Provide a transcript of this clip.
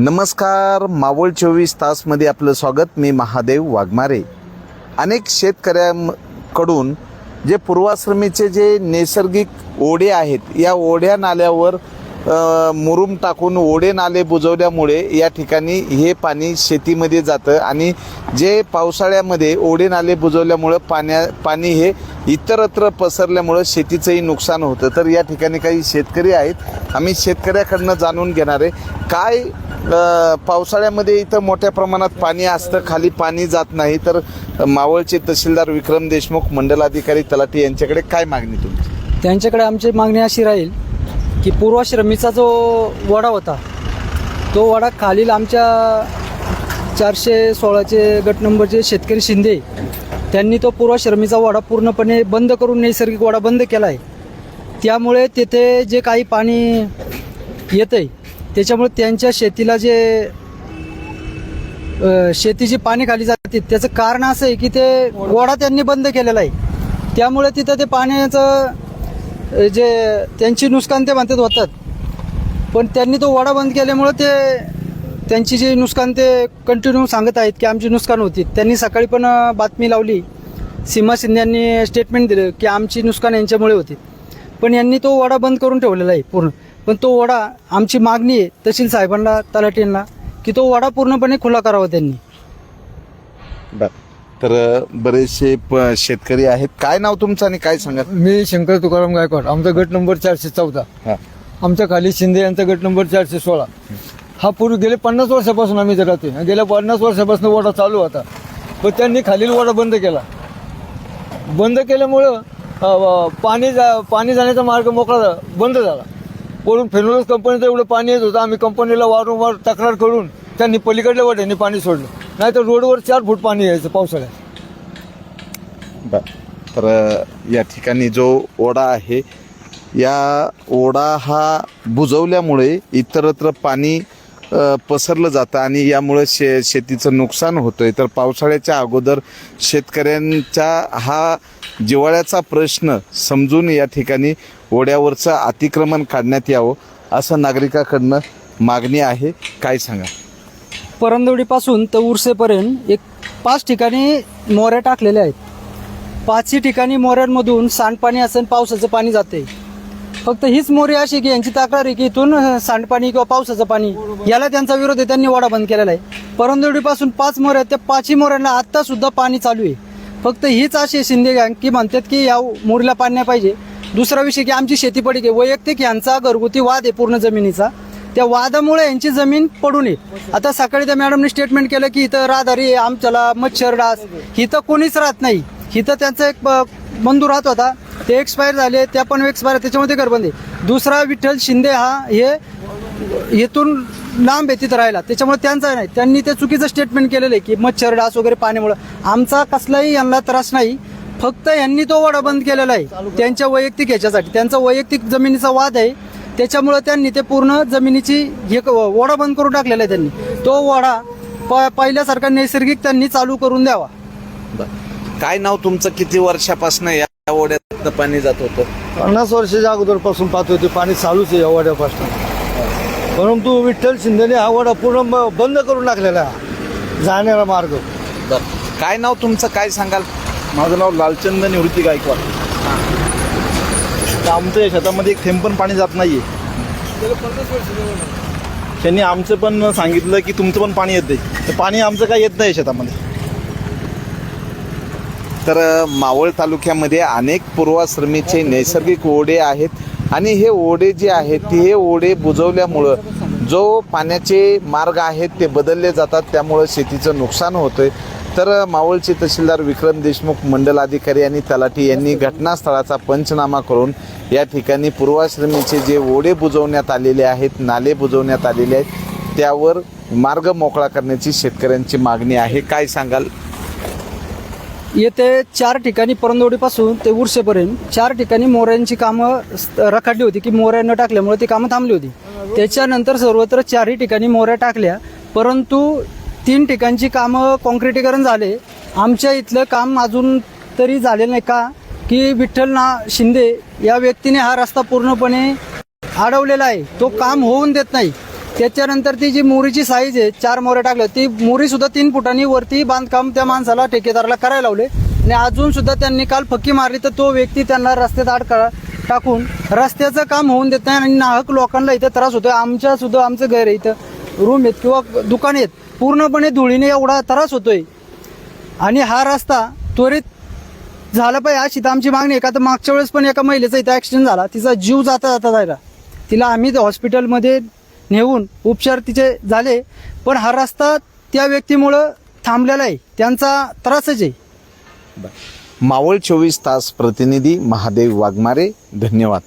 नमस्कार मावळ चोवीस तासमध्ये आपलं स्वागत. मी महादेव वाघमारे. अनेक शेतकऱ्यांकडून जे पूर्वाश्रमीचे जे नैसर्गिक ओढे आहेत या ओढ्या नाल्यावर मुरुम टाकून ओढे नाले बुजवल्यामुळे या ठिकाणी हे पाणी शेतीमध्ये जातं आणि जे पावसाळ्यामध्ये ओढे नाले बुजवल्यामुळं पाण्या पाणी हे इतरत्र पसरल्यामुळं शेतीचंही नुकसान होतं. तर या ठिकाणी काही शेतकरी आहेत. आम्ही शेतकऱ्याकडनं जाणून घेणार आहे काय पावसाळ्यामध्ये इथं मोठ्या प्रमाणात पाणी असतं. खाली पाणी जात नाही. तर मावळचे तहसीलदार विक्रम देशमुख मंडलाधिकारी तलाठी यांच्याकडे काय मागणी तुमची? त्यांच्याकडे आमची मागणी अशी राहील की पूर्वाश्रमीचा जो वडा होता तो वडा खालील आमच्या चारशे सोळाचे गट नंबरचे शेतकरी शिंदे त्यांनी तो पूर्वाश्रमीचा वडा पूर्णपणे बंद करून नैसर्गिक वडा बंद केला आहे त्यामुळे तेथे जे काही पाणी येतं आहे त्याच्यामुळे त्यांच्या शेतीला जे शेतीची पाणी खाली जाते त्याचं कारण असं आहे की ते वडा त्यांनी बंद केलेला आहे. त्यामुळे तिथं ते पाण्याचं जे त्यांची नुकसान ते म्हणतात होतात. पण त्यांनी तो वडा बंद केल्यामुळं ते त्यांची जी नुकसान ते कंटिन्यू सांगत आहेत की आमची नुकसान होती. त्यांनी सकाळी पण बातमी लावली. सीमा शिंदे यांनी स्टेटमेंट दिलं की आमची नुकसान यांच्यामुळे होती. पण यांनी तो वडा बंद करून ठेवलेला आहे पूर्ण. पण तो वडा आमची मागणी आहे तहसील साहेबांना तलाठींना की तो वडा पूर्णपणे खुला करावा त्यांनी. तर बरेचसे प- शेतकरी आहेत. काय नाव तुमचं आणि काय सांगा? मी शंकर तुकाराम गायकवाड. आमचा गट नंबर चारशे चौदा. हा. आमच्या खाली शिंदे यांचा गट नंबर चारशे सोळा. हा पूर्वी गेले पन्नास वर्षापासून आम्ही इथे राहतोय. गेल्या पन्नास वर्षापासून वडा चालू होता. पण त्यांनी खालील वडा बंद केला. बंद केल्यामुळं अ, पाणी जा पाणी जाण्याचा मार्ग मोकळा बंद झाला. वरून फेनोलस कंपनीचं एवढं पाणी येत होतं आम्ही कंपनीला वारंवार तक्रार करून त्यांनी पलीकडल्या वाट्याने पाणी सोडलं. नाही तर रोडवर चार फूट पाणी यायचं पावसाळ्यात. बर. तर या ठिकाणी जो ओढा आहे या ओढा हा बुजवल्यामुळे इतरत्र पाणी पसरलं जातं आणि यामुळे शे शेतीचं नुकसान होतं आहे तर पावसाळ्याच्या अगोदर शेतकऱ्यांचा हा जिवाळ्याचा प्रश्न समजून या ठिकाणी ओढ्यावरचं अतिक्रमण काढण्यात यावं असं नागरिकाकडनं मागणी आहे. काय सांगा? परंदवडीपासून तर उरसेपर्यंत एक पाच ठिकाणी मोऱ्या टाकलेल्या आहेत. पाचही ठिकाणी मोऱ्यांमधून सांडपाणी असेल पावसाचं पाणी जाते फक्त हीच मोरी अशी की यांची तक्रार आहे की इथून सांडपाणी किंवा पावसाचं पाणी याला त्यांचा विरोध आहे त्यांनी वडा बंद केलेला आहे. परंदुडीपासून पाच मोऱ्या त्या पाचही मोऱ्यांना आत्ता सुद्धा पाणी चालू आहे. फक्त हीच अशी शिंदे गँग की म्हणतात की या मोरीला पाणी नाही पाहिजे. दुसरा विषय की आमची शेती पडी आहे वैयक्तिक यांचा घरगुती वाद आहे पूर्ण जमिनीचा. त्या वादामुळे यांची जमीन पडू नये आता सकाळी त्या मॅडमने स्टेटमेंट केलं की इथं राहदारी आहे, आमच्याला मच्छर डास इथं कोणीच राहत नाही. इथं त्यांचा एक ब- बंधू राहत होता. ते एक्सपायर झाले त्या पण एक्सपायर त्याच्यामध्ये घरबंद आहे. दुसरा विठ्ठल शिंदे हा हे येथून लांब व्यतीत राहिला त्याच्यामुळे त्यांचा नाही. त्यांनी ते चुकीचं स्टेटमेंट केलेलं आहे की मच्छर डास वगैरे पाण्यामुळं. आमचा कसलाही यांना त्रास नाही. फक्त यांनी तो वडा बंद केलेला आहे. त्यांच्या वैयक्तिक ह्याच्यासाठी. त्यांचा वैयक्तिक जमिनीचा वाद आहे. त्याच्यामुळं त्यांनी ते पूर्ण जमिनीची हे क- वडा बंद करून टाकलेला आहे त्यांनी. तो वडा प पहिल्यासारखा नैसर्गिक त्यांनी चालू करून द्यावा. काय नाव तुमचं? किती वर्षापासून या ओढ्यात पाणी जात होतं. पन्नास वर्षाच्या अगोदरपासून पाहतोय ते पाणी चालूच आहे या वड्यापासून. परंतु विठ्ठल शिंदेने हा वडा पूर्ण ब- बंद करून टाकलेला आहे. जाण्याचा मार्ग. बर. काय नाव तुमचं? काय सांगाल? माझं नाव लालचंद निवृत्ती गायकवाड. तर आमच्या शेतामध्ये एक थेंब पण पाणी जात नाहीये. त्यांनी आमचं पण सांगितलं की तुमचं पण पाणी येते तर पाणी आमचं काय येत नाही शेतामध्ये. तर मावळ तालुक्यामध्ये अनेक पूर्वाश्रमीचे नैसर्गिक ओढे आहेत आणि हे ओढे जे आहेत ते हे ओढे बुजवल्यामुळं जो पाण्याचे मार्ग आहेत ते बदलले जातात. त्यामुळं शेतीचं नुकसान होतंय. तर मावळचे तहसीलदार विक्रम देशमुख मंडल अधिकारी आणि तलाठी यांनी घटनास्थळाचा पंचनामा करून या ठिकाणी पूर्वाश्रमीचे जे ओढे बुजवण्यात आलेले आहेत नाले बुजवण्यात आलेले आहेत त्यावर मार्ग मोकळा करण्याची शेतकऱ्यांची मागणी आहे. काय सांगाल? येथे चार ठिकाणी परंदोडीपासून ते उर्सेपर्यंत चार ठिकाणी मोऱ्यांची कामं रखाडली रखडली होती की मोऱ्या न टाकल्यामुळे ती कामं थांबली होती. त्याच्यानंतर सर्वत्र चारही ठिकाणी मोऱ्या टाकल्या. परंतु तीन ठिकाणची कामं कॉन्क्रिटीकरण झाले. आमच्या इथलं काम अजून तरी झालेलं नाही का? की विठ्ठल ना शिंदे या व्यक्तीने हा रस्ता पूर्णपणे अडवलेला आहे. तो काम होऊन देत नाही. त्याच्यानंतर ती जी मोरीची साईज आहे चार मोरे टाकल्या ती मोरी सुद्धा तीन फुटांनी वरती बांधकाम त्या माणसाला ठेकेदाराला करायला लावले. आणि अजून सुद्धा त्यांनी काल फक्की मारली तर तो व्यक्ती त्यांना रस्त्यात आड टाकून रस्त्याचं काम होऊन देत नाही आणि नाहक लोकांना इथं त्रास होतोय. आमच्या सुद्धा आमचं घर आहे इथं रूम आहेत किंवा दुकान आहेत. पूर्णपणे धुळीने एवढा त्रास होतोय. आणि हा रस्ता त्वरित झाला पाहिजे अशी तर आमची मागणी आहे. का तर मागच्या वेळेस पण एका महिलेचा इथं ॲक्सिडेंट झाला. तिचा जीव जाता जाता जायला तिला आम्ही हॉस्पिटलमध्ये नेऊन उपचार तिचे झाले पण हा रस्ता त्या व्यक्तीमुळं थांबलेला आहे. त्यांचा त्रासच आहे. मावळ चोवीस तास प्रतिनिधी महादेव वाघमारे धन्यवाद.